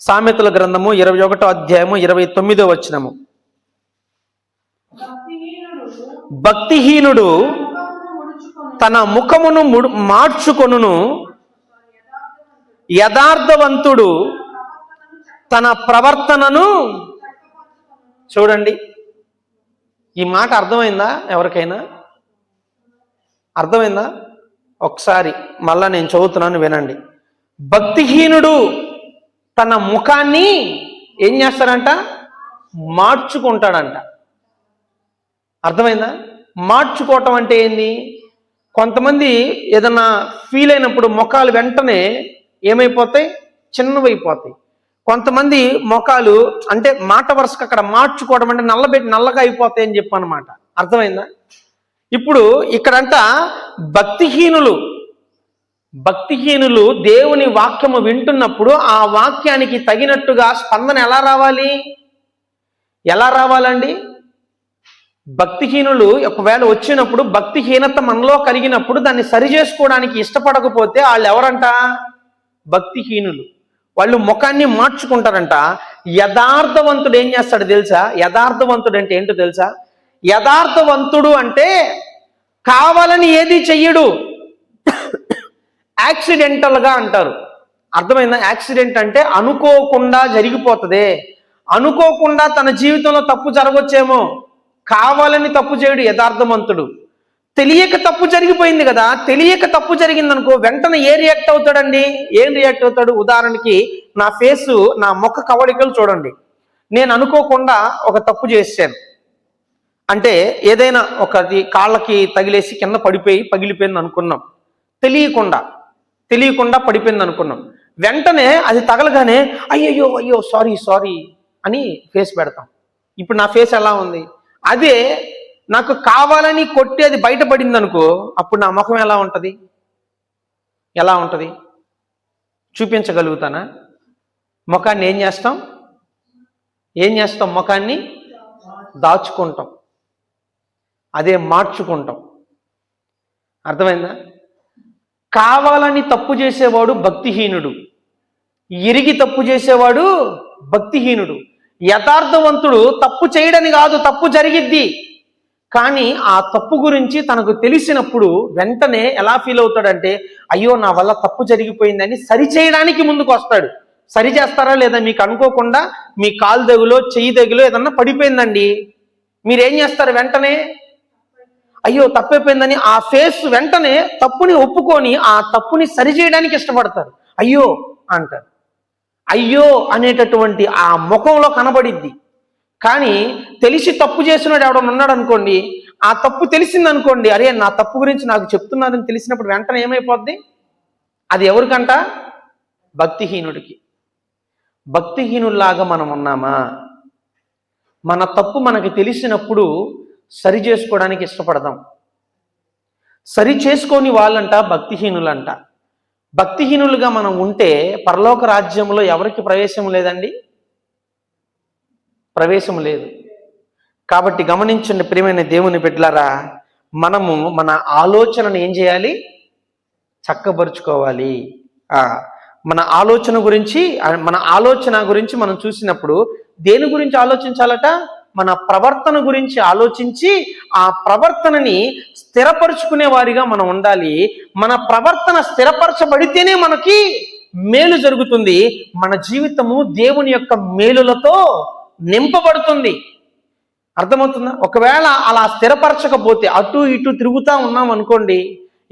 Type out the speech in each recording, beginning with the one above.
సామెతల గ్రంథము ఇరవై ఒకటో అధ్యాయము ఇరవై తొమ్మిదో వచ్చినము భక్తిహీనుడు తన ముఖమును ముడు మార్చుకొనును. యథార్థవంతుడు తన ప్రవర్తనను చూడండి. ఈ మాట అర్థమైందా ఎవరికైనా? అర్థమైందా? ఒకసారి మళ్ళా నేను చదువుతున్నాను వినండి. భక్తిహీనుడు తన ముఖాన్ని ఏం చేస్తాడంట? మార్చుకుంటాడంట. అర్థమైందా? మార్చుకోవటం అంటే ఏంది? కొంతమంది ఏదన్నా ఫీల్ అయినప్పుడు ముఖాలు వెంటనే ఏమైపోతాయి? చిన్నవైపోతాయి. కొంతమంది ముఖాలు అంటే మాట వరుసకు అక్కడ మార్చుకోవడం అంటే నల్లబెట్టి నల్లగా అయిపోతాయి అని చెప్పనమాట. అర్థమైందా? ఇప్పుడు ఇక్కడంట భక్తిహీనులు భక్తిహీనులు దేవుని వాక్యము వింటున్నప్పుడు ఆ వాక్యానికి తగినట్టుగా స్పందన ఎలా రావాలి? ఎలా రావాలండి? భక్తిహీనులు ఒకవేళ వచ్చినప్పుడు భక్తిహీనత మనలో కలిగినప్పుడు దాన్ని సరి చేసుకోవడానికి ఇష్టపడకపోతే వాళ్ళు ఎవరంట? భక్తిహీనులు. వాళ్ళు ముఖాన్ని మార్చుకుంటారంట. యథార్థవంతుడు ఏం చేస్తాడు తెలుసా? యథార్థవంతుడు అంటే ఏంటో తెలుసా? యథార్థవంతుడు అంటే కావాలని ఏది చెయ్యడు. యాక్సిడెంటల్గా అంటారు. అర్థమైందా? యాక్సిడెంట్ అంటే అనుకోకుండా జరిగిపోతుంది. అనుకోకుండా తన జీవితంలో తప్పు జరగొచ్చేమో. కావాలని తప్పు చేయడు యథార్థవంతుడు. తెలియక తప్పు జరిగిపోయింది కదా? తెలియక తప్పు జరిగిందనుకో వెంటనే ఏ రియాక్ట్ అవుతాడండి? ఏం రియాక్ట్ అవుతాడు? ఉదాహరణకి నా ఫేసు నా ముఖ కవళికలు చూడండి. నేను అనుకోకుండా ఒక తప్పు చేశాను. అంటే ఏదైనా ఒకటి కాళ్ళకి తగిలేసి కింద పడిపోయి పగిలిపోయింది అనుకున్నాం. తెలియకుండా. తెలియకుండా పడిపోయింది అనుకున్నాం వెంటనే అది తగలగానే అయ్యయ్యో అయ్యో సారీ సారీ అని ఫేస్ పెడతాం. ఇప్పుడు నా ఫేస్ ఎలా ఉంది? అదే నాకు కావాలని కొట్టి అది బయటపడింది అనుకో అప్పుడు నా ముఖం ఎలా ఉంటుంది? ఎలా ఉంటుంది? చూపించగలుగుతానా? ముఖాన్ని ఏం చేస్తాం? ఏం చేస్తాం? ముఖాన్ని దాచుకుంటాం. అదే మార్చుకుంటాం. అర్థమైందా? కావాలని తప్పు చేసేవాడు భక్తిహీనుడు. ఎరిగి తప్పు చేసేవాడు భక్తిహీనుడు. యథార్థవంతుడు తప్పు చేయడని కాదు తప్పు జరిగిద్ది. కానీ ఆ తప్పు గురించి తనకు తెలిసినప్పుడు వెంటనే ఎలా ఫీల్ అవుతాడంటే అయ్యో నా వల్ల తప్పు జరిగిపోయిందని సరి చేయడానికి ముందుకు వస్తాడు. సరి చేస్తారా లేదా మీకు అనుకోకుండా మీ కాలు దగులో చెయ్యి దగులో ఏదన్నా పడిపోయిందండి. మీరేం చేస్తారు వెంటనే? అయ్యో తప్పైపోయిందని ఆ ఫేస్ వెంటనే తప్పుని ఒప్పుకొని ఆ తప్పుని సరి చేయడానికి ఇష్టపడతారు. అయ్యో అంటారు. అయ్యో అనేటటువంటి ఆ ముఖంలో కనబడిద్ది. కానీ తెలిసి తప్పు చేసినాడు ఎవడన్నా ఉన్నాడు అనుకోండి ఆ తప్పు తెలిసింది అనుకోండి అరే నా తప్పు గురించి నాకు చెప్తున్నారని తెలిసినప్పుడు వెంటనే ఏమైపోద్ది? అది ఎవరికంట? భక్తిహీనుడికి. భక్తిహీనుల్లాగా మనం ఉన్నామా? మన తప్పు మనకి తెలిసినప్పుడు సరి చేసుకోవడానికి ఇష్టపడదాం. సరి చేసుకొని వాళ్ళంట భక్తిహీనులంట. భక్తిహీనులుగా మనం ఉంటే పరలోక రాజ్యంలో ఎవరికి ప్రవేశం లేదండి? ప్రవేశం లేదు. కాబట్టి గమనించండి ప్రియమైన దేవుని బిడ్డలారా మనము మన ఆలోచనను ఏం చేయాలి? చక్కబరుచుకోవాలి. మన ఆలోచన గురించి మన ఆలోచన గురించి మనం చూసినప్పుడు దేని గురించి ఆలోచించాలట? మన ప్రవర్తన గురించి ఆలోచించి ఆ ప్రవర్తనని స్థిరపరుచుకునే వారిగా మనం ఉండాలి. మన ప్రవర్తన స్థిరపరచబడితేనే మనకి మేలు జరుగుతుంది. మన జీవితము దేవుని యొక్క మేలులతో నింపబడుతుంది. అర్థమవుతుందా? ఒకవేళ అలా స్థిరపరచకపోతే అటు ఇటు తిరుగుతూ ఉన్నాం అనుకోండి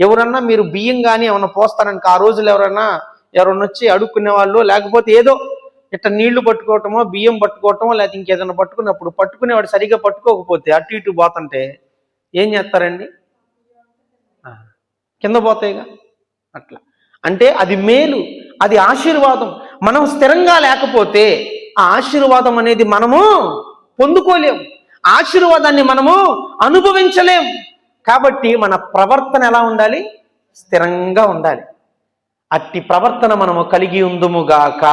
ఎవరన్నా మీరు బియ్యం కానీ ఏమైనా పోస్తారనుకో ఆ రోజులు ఎవరన్నా ఎవరన్నా వచ్చి అడుక్కునే వాళ్ళు లేకపోతే ఏదో ఇట్ట నీళ్ళు పట్టుకోవటమో బియ్యం పట్టుకోవటమో లేకపోతే ఇంకేదైనా పట్టుకున్నప్పుడు పట్టుకునేవాడు సరిగ్గా పట్టుకోకపోతే అటు ఇటు పోతుంటే ఏం చేస్తారండి? ఆ, కింద పోతాయిగా? అట్లా. అంటే అది మేలు అది ఆశీర్వాదం. మనం స్థిరంగా లేకపోతే ఆ ఆశీర్వాదం అనేది మనము పొందుకోలేము ఆశీర్వాదాన్ని మనము అనుభవించలేం. కాబట్టి మన ప్రవర్తన ఎలా ఉండాలి? స్థిరంగా ఉండాలి. అట్టి ప్రవర్తన మనము కలిగి ఉందుముగాక